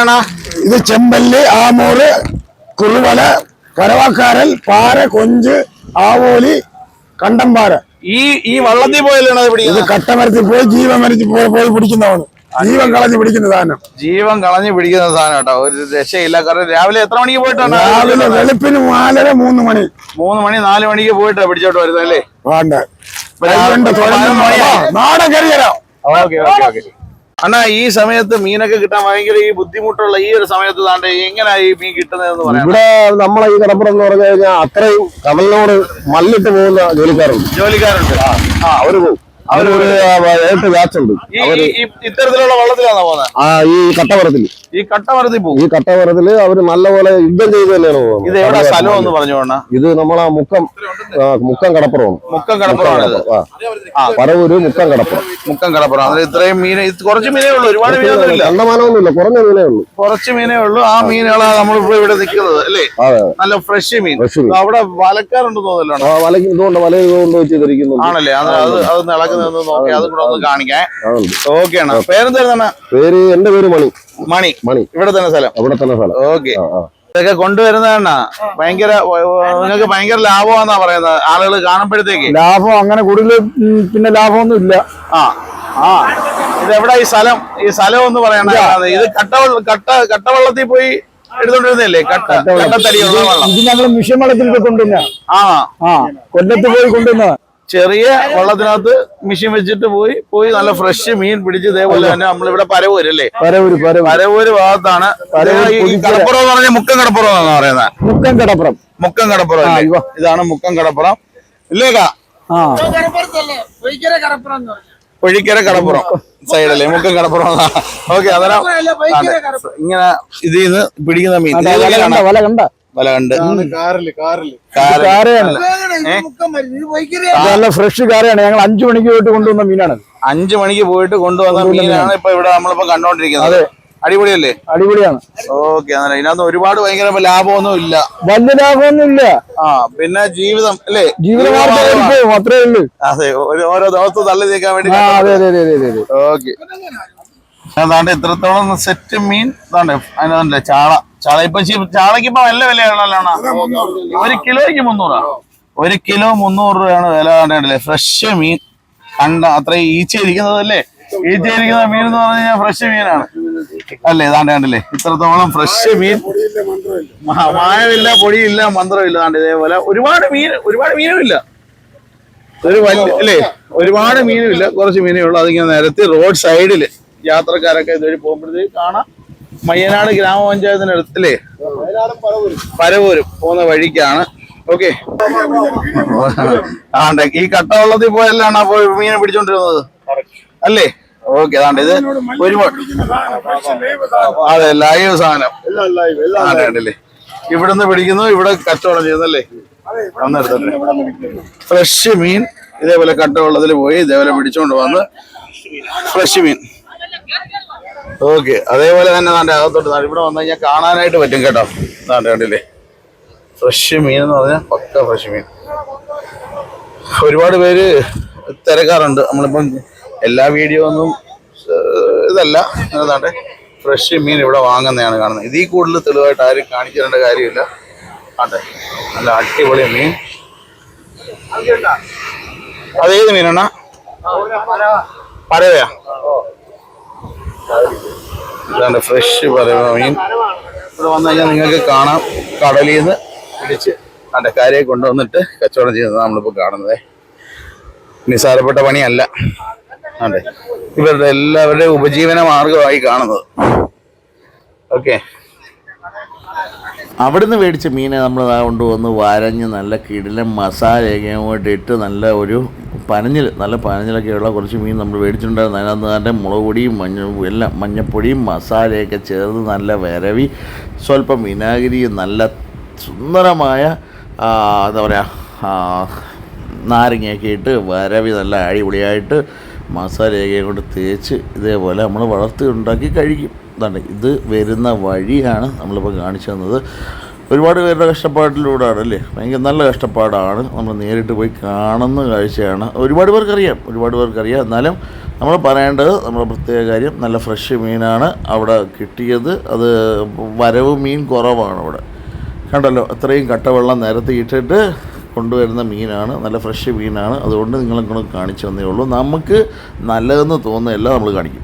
മീനാണ് ഇത് ചെമ്പല്ലി ആമൂറ് കുറുവല കരവാക്കാരൽ പാര കൊഞ്ച് ആവോലി കണ്ടംപാര ഈ ഈ വള്ളത്തിൽ പോയാലാണ് ഇത് കട്ടമരത്തിൽ പോയി ജീവൻ മരിച്ച് പോയി പിടിക്കുന്നതാണ്. ജീവൻ കളഞ്ഞ് പിടിക്കുന്ന സാധനം. ജീവൻ കളഞ്ഞു പിടിക്കുന്ന സാധനം കേട്ടോ. ഒരു രക്ഷയില്ല. കാരണം രാവിലെ എത്ര മണിക്ക് പോയിട്ടാണ് രാവിലെ വെളുപ്പിന് നാലര മൂന്ന് മണി. മൂന്ന് മണി നാല് മണിക്ക് പോയിട്ടാ പിടിച്ചോട്ട് വരുന്നത് അല്ലേ? വേണ്ട. നാടൻ കറിയരാ ഓക്കെ ഓക്കെ ഓക്കെ. അണ്ണാ ഈ സമയത്ത് മീനൊക്കെ കിട്ടാൻ ഭയങ്കര ഈ ബുദ്ധിമുട്ടുള്ള ഈ ഒരു സമയത്ത് താണ്ട് എങ്ങനെയാ ഈ മീൻ കിട്ടുന്നതെന്ന് പറയാം ഇവിടെ നമ്മളെ ഈ കടപ്പുറം എന്ന് പറഞ്ഞു കഴിഞ്ഞാൽ അത്രയും കടലിനോട് മല്ലിട്ട് പോകുന്ന ജോലിക്കാരുണ്ട്. ജോലിക്കാരുണ്ട്. ആ അവർ പോകും. അവരൊരു എട്ട് ബാച്ച് ഉണ്ട്. ഇത്തരത്തിലുള്ള വള്ളത്തിലാണോ പോകുന്നത് ആ ഈ കട്ടപ്പുറത്തിൽ ഈ കട്ടമരത്തിൽ പോകും. ഈ കട്ടപ്പുറത്തിൽ അവർ നല്ലപോലെ യുദ്ധം ചെയ്ത് തന്നെയാണ് പോകുന്നത്. ഇത് എവിടെ സ്ഥലം എന്ന് പറഞ്ഞു ഇത് നമ്മളെ മുക്കം മുക്കം കടപ്പുറമാണ്. മുക്കം കടപ്പുറമാണ് പറവൂര് മുക്കം കടപ്പുറം. മുക്കം കടപ്പുറം അതിൽ ഇത്രയും മീൻ കുറച്ച് മീനേ ഉള്ളൂ. ഒരുപാട് മീനൊന്നുമില്ല. കണ്ടമാനമൊന്നുമില്ല. കുറഞ്ഞ മീനേ ഉള്ളൂ. കുറച്ച് മീനേ ഉള്ളൂ. ആ മീനുകളാണ് നമ്മളിപ്പോ ഇവിടെ നിൽക്കുന്നത് അല്ലേ? നല്ല ഫ്രഷ് മീൻ. അവിടെ വലക്കാറുണ്ട് തോന്നല്ലോ ആ വല ഇതുകൊണ്ട് വല ഇതുകൊണ്ട് ആണല്ലേ? അത് അത് അത് ഇളക്കുന്നത് നോക്കി അതും കൂടെ ഒന്ന് കാണിക്കാൻ അതുണ്ട് ഓക്കെ പേരെന്തായിരുന്നു പേര് എന്റെ പേര് മണി. മണി. മണി. ഇവിടെ തന്നെ സ്ഥലം. ഇവിടെ തന്നെ സ്ഥലം. ഓക്കെ ഇതൊക്കെ കൊണ്ടുവരുന്നതാണ് ഭയങ്കര നിങ്ങൾക്ക് ഭയങ്കര ലാഭമാണെന്നാ പറയുന്നത്. ആളുകൾ കാണുമ്പോഴത്തേക്ക്. ലാഭം അങ്ങനെ കൂടുതൽ പിന്നെ ലാഭമൊന്നും ഇല്ല. ആ ആ. ഇത് എവിടെ ഈ സ്ഥലം? ഈ സ്ഥലം ഒന്ന് പറയണ ഇത്. കട്ട കട്ട കട്ടവെള്ളത്തിൽ പോയി എടുത്തോണ്ടിരുന്നല്ലേ? കട്ട കട്ടത്തടിയുള്ള വെള്ളം. ഇത് ഞങ്ങൾ മിഷൻ വെള്ളത്തിൽ കൊണ്ടുവന്ന. ആ. ആ കൊല്ലത്ത് പോയി കൊണ്ടുവന്ന. ചെറിയ വെള്ളത്തിനകത്ത് മെഷീൻ വെച്ചിട്ട് പോയി പോയി നല്ല ഫ്രഷ് മീൻ പിടിച്ച് ഇതേപോലെ തന്നെ നമ്മളിവിടെ പരവൂര് അല്ലേ? പരവൂര് പരവൂര്. ഭാഗത്താണ്. കടപ്പുറം എന്ന് പറഞ്ഞാൽ മുക്കം കടപ്പുറം എന്നാണ് പറയുന്നത്. മുക്കം കടപ്പുറം. മുക്കം കടപ്പുറം. ഇതാണ് മുക്കം കടപ്പുറം. ഇല്ലേക്കാ പൊഴിക്കര കടപ്പുറം സൈഡല്ലേ? മുക്കം കടപ്പുറം ഓക്കെ അന്നേരം അതെ. ഇങ്ങനെ ഇതിൽ നിന്ന് പിടിക്കുന്ന മീൻ. വല? കണ്ട. വല? നല്ല ഫ്രഷ് കാരയാണ് ഞങ്ങൾ അഞ്ചു മണിക്ക് പോയിട്ട് കൊണ്ടുവന്ന മീനാണ്. അഞ്ചു മണിക്ക് പോയിട്ട് കൊണ്ടുവന്ന മീനാണ് ഇപ്പൊ ഇവിടെ നമ്മളിപ്പോ കണ്ടോണ്ടിരിക്കുന്നത്. അടിപൊളിയല്ലേ? അടിപൊളിയാണ്. ഓക്കെ അന്നേരം ഇതിനകത്ത് ഒരുപാട് ഭയങ്കര ലാഭമൊന്നും ഇല്ല. വലിയ ലാഭമൊന്നും ഇല്ല ആ പിന്നെ ജീവിതം അല്ലേ? ജീവിതം അത്രേ ഉള്ളൂ. അതെ ഒരു ഓരോ ദിവസവും തള്ളി നീക്കാൻ വേണ്ടി ഓക്കെ. അതാണ്ട് ഇത്രത്തോളം സെറ്റ് മീൻ. ഇതാണ്ട് അതിനകത്തല്ലേ ചാള. ചാള ഇപ്പൊ ചാളയ്ക്ക് ഇപ്പൊ നല്ല വിലയാണല്ലോ ഒരു കിലോയ്ക്ക് മുന്നൂറാ? ഒരു കിലോ മുന്നൂറ് രൂപയാണ് വില കണ്ടല്ലേ ഫ്രഷ് മീൻ. കണ്ട അത്ര ഈച്ചയിരിക്കുന്നതല്ലേ? ഈച്ചയിരിക്കുന്ന മീൻ എന്ന് പറഞ്ഞു കഴിഞ്ഞാൽ ഫ്രഷ് മീനാണ്. അല്ലേ ഇതാണ്ട് കണ്ടല്ലേ? ഇത്രത്തോളം ഫ്രഷ് മീൻ. മായമില്ല പൊടിയില്ല മന്ത്രമില്ല. താണ്ട് ഇതേപോലെ ഒരുപാട് മീൻ ഒരുപാട് മീനും ഇല്ല. ഒരു വലിയ അല്ലേ? ഒരുപാട് മീനും ഇല്ല. കുറച്ച് മീനേ ഉള്ളൂ. അതിങ്ങനെ നിരത്തി റോഡ് സൈഡിൽ യാത്രക്കാരൊക്കെ ഇതുവഴി പോകുമ്പോഴത്തേക്ക് കാണാം. മയ്യനാട് ഗ്രാമപഞ്ചായത്തിന്റെ അടുത്തല്ലേ പരവൂരും പോകുന്ന വഴിക്കാണ്. ഓക്കെ ആണ്ടെ ഈ കട്ടവെള്ളത്തിൽ പോയല്ലാണ്? അപ്പോൾ മീൻ പിടിച്ചോണ്ടിരുന്നത്? അല്ലേ? ഓക്കെ അതാണ്ട് ഇത് ഒരുപാട് അതെ ലൈവ് സാധനം. ആണ്ടെ കണ്ടില്ലേ ഇവിടുന്ന് പിടിക്കുന്നു ഇവിടെ കച്ചവടം ചെയ്യുന്നല്ലേ? അന്നെടുത്തിട്ട് ഫ്രഷ് മീൻ ഇതേപോലെ കട്ടവെള്ളത്തിൽ പോയി ഇതേപോലെ പിടിച്ചോണ്ട് വന്ന് ഫ്രഷ് മീൻ. ഓക്കെ അതേപോലെ തന്നെ താണ്ടെ അകത്തോട്ട് ഇവിടെ വന്നു കഴിഞ്ഞാൽ കാണാനായിട്ട് പറ്റും കേട്ടോ. താണ്ടെ കണ്ടില്ലേ? ഫ്രഷ് മീൻ എന്ന് പറഞ്ഞാൽ പക്ക ഫ്രഷ് മീൻ. ഒരുപാട് പേര് തിരക്കാറുണ്ട്. നമ്മളിപ്പം എല്ലാ വീഡിയോ ഒന്നും ഇതല്ല. താണ്ടെ ഫ്രഷ് മീൻ ഇവിടെ വാങ്ങുന്നതാണ് കാണുന്നത്. ഇതിൽ കൂടുതൽ തെളിവായിട്ട് ആരും കാണിക്കേണ്ട കാര്യമില്ല. ആട്ടെ നല്ല അടിപൊളി മീൻ. അതേത് മീനാണ്? പരവയാ? ഇതാണ്ട് ഫ്രഷ് പറയുന്ന മീൻ. ഇവിടെ വന്നു കഴിഞ്ഞാൽ നിങ്ങൾക്ക് കാണാം. കടലിൽ നിന്ന് പിടിച്ച് അതിന്റെ കാര്യം കൊണ്ടുവന്നിട്ട് കച്ചവടം ചെയ്യുന്നത് നമ്മളിപ്പോൾ കാണുന്നത്. നിസ്സാരപ്പെട്ട പണിയല്ല. അതെ. ഇവരുടെ എല്ലാവരുടെയും ഉപജീവന മാർഗമായി കാണുന്നത്. ഓക്കെ. അവിടുന്ന് മേടിച്ച മീനെ നമ്മൾ കൊണ്ടുവന്ന് വരഞ്ഞ് നല്ല കിടിലൻ മസാലയൊക്കെ ഇട്ട് നല്ല ഒരു പനഞ്ഞിൽ നല്ല പനഞ്ഞിലൊക്കെയുള്ള കുറച്ച് മീൻ നമ്മൾ മേടിച്ചിട്ടുണ്ടായിരുന്നു. അതിനകത്ത് നല്ല മുളക് പൊടിയും മഞ്ഞ എല്ലാം മഞ്ഞപ്പൊടിയും മസാലയൊക്കെ ചേർത്ത് നല്ല വരവി സ്വല്പം വിനാഗിരിയും നല്ല സുന്ദരമായ ആ, എന്താ പറയുക നാരങ്ങയൊക്കെ ഇട്ട് വരവി നല്ല അടിപൊളിയായിട്ട് മസാലയൊക്കെ കൊണ്ട് തേച്ച് ഇതേപോലെ നമ്മൾ വളർത്തി ഉണ്ടാക്കി കഴിക്കും. ഇതാണ് ഇത് വരുന്ന വഴിയാണ് നമ്മളിപ്പോൾ കാണിച്ചു തന്നത്. ഒരുപാട് പേരുടെ കഷ്ടപ്പാടിലൂടെയാണ് അല്ലേ? ഭയങ്കര നല്ല കഷ്ടപ്പാടാണ്. നമ്മൾ നേരിട്ട് പോയി കാണുന്ന കാഴ്ചയാണ്. ഒരുപാട് പേർക്കറിയാം. ഒരുപാട് പേർക്കറിയാം. എന്നാലും നമ്മൾ പറയേണ്ടത് നമ്മുടെ പ്രത്യേക കാര്യം നല്ല ഫ്രഷ് മീനാണ് അവിടെ കിട്ടിയത്. അത് വരവ് മീൻ കുറവാണ് അവിടെ. കണ്ടല്ലോ അത്രയും കട്ടവെള്ളം നേരത്തെ ഇട്ടിട്ട് കൊണ്ടുവരുന്ന മീനാണ്. നല്ല ഫ്രഷ് മീനാണ്. അതുകൊണ്ട് നിങ്ങളെ കൊണ്ട് കാണിച്ചു തന്നേ ഉള്ളൂ. നമുക്ക് നല്ലതെന്ന് തോന്നുന്നതെല്ലാം നമ്മൾ കാണിക്കും.